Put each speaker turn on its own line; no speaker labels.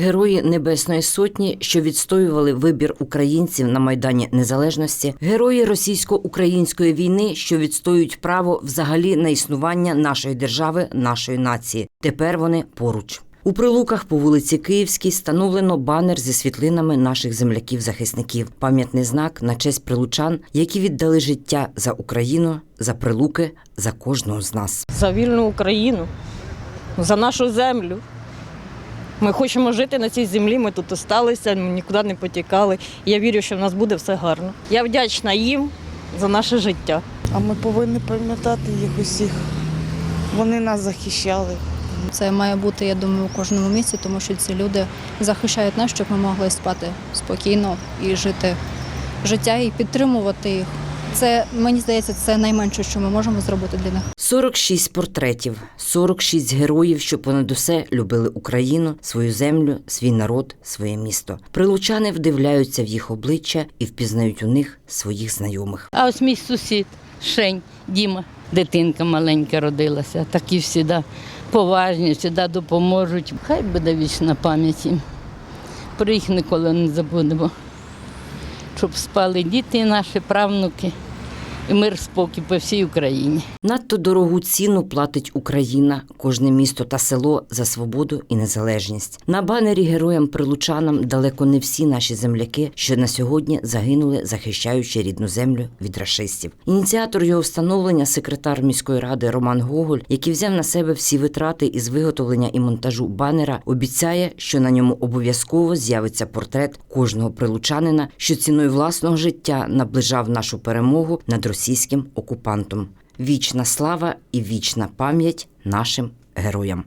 герої Небесної Сотні, що відстоювали вибір українців на майдані Незалежності, герої російсько-української війни, що відстоюють право взагалі на існування нашої держави, нашої нації. Тепер вони поруч. У прилуках по вулиці Київській встановлено банер зі світлинами наших земляків-захисників, пам'ятний знак на честь прилучан, які віддали життя за Україну, за прилуки, за кожного з нас.
за вільну Україну, за нашу землю. Ми хочемо жити на цій землі, ми тут осталися, ми нікуди не потікали. Я вірю, що в нас буде все гарно. Я вдячна їм за наше життя.
А ми повинні пам'ятати їх усіх. Вони нас захищали.
Це має бути, я думаю, у кожному місці, тому що ці люди захищають нас, щоб ми могли спати спокійно і жити життя і підтримувати їх. Це мені здається, це найменше, що ми можемо зробити для них.
46 портретів, 46 героїв, що понад усе любили Україну, свою землю, свій народ, своє місто. Прилучани вдивляються в їх обличчя і впізнають у них своїх знайомих.
А ось мій сусід, Шень, Діма, дитинка маленька родилася. Такі всіда поважні, завжди допоможуть. Хай буде вічна пам'ять їм. Про їх ніколи не забудемо. Щоб спали діти наші, правнуки, мир спокій по всій Україні.
Надто дорогу ціну платить Україна, кожне місто та село за свободу і незалежність. На банері героям прилучанам далеко не всі наші земляки, що на сьогодні загинули, захищаючи рідну землю від рашистів. Ініціатор його встановлення, секретар міської ради Роман Гоголь, який взяв на себе всі витрати із виготовлення і монтажу банера, обіцяє, що на ньому обов'язково з'явиться портрет кожного прилучанина, що ціною власного життя наближав нашу перемогу над російським окупантом. Вічна слава і вічна пам'ять нашим героям.